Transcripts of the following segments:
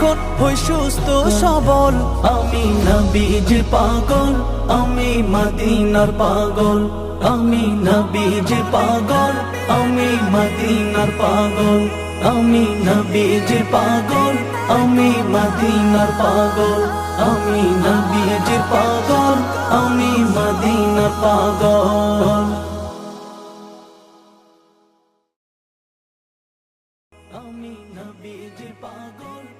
যখন হই সুস্থ সবল। আমি নবীজির পাগল, আমি মদিনার পাগল। আমি নবীজির পাগল, আমি মদিনার পাগল। আমি নবীজির পাগল, আমি মদিনার পাগল। আমি নবীজির পাগল, আমি মদিনার পাগল। আমি নবীজির পাগল।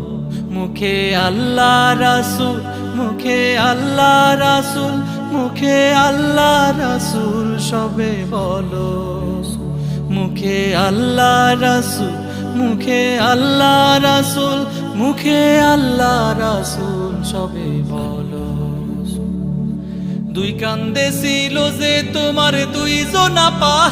মুখে আল্লাহ রাসুল, মুখে আল্লাহ রাসুল, মুখে আল্লাহ রাসুল সবে বলো। মুখে আল্লাহ রাসুল, মুখে আল্লাহ রাসুল, মুখে আল্লাহ রাসুল সবে বলো। দুই কান্দে ছিল যে তোমার দুই জোনা পাহা